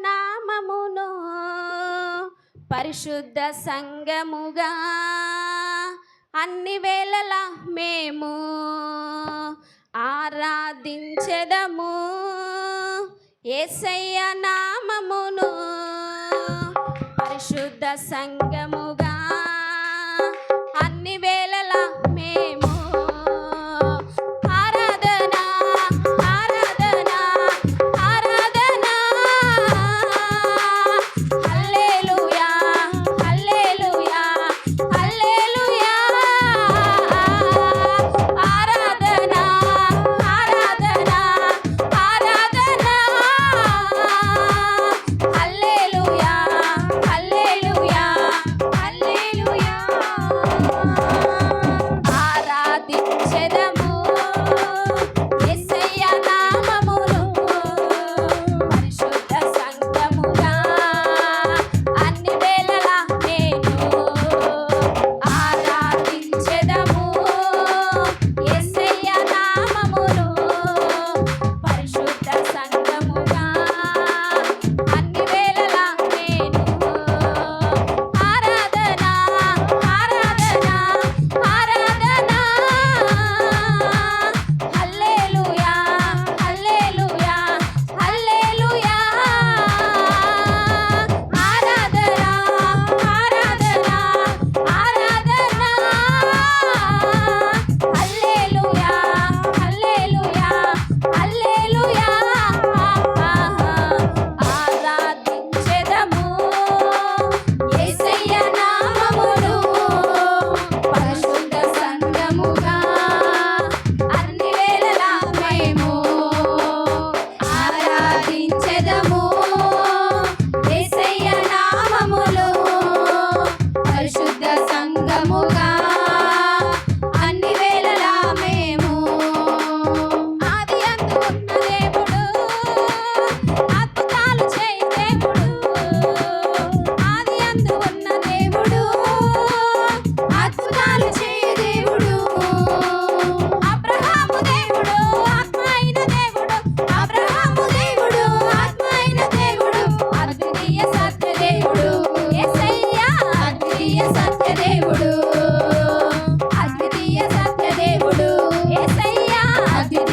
నామమును పరిశుద్ధ సంగముగా అన్ని వేళలా మేము ఆరాధించెదము. ఏసయ్య నామమును పరిశుద్ధ సంగముగా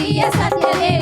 சத்திய சத்தியதே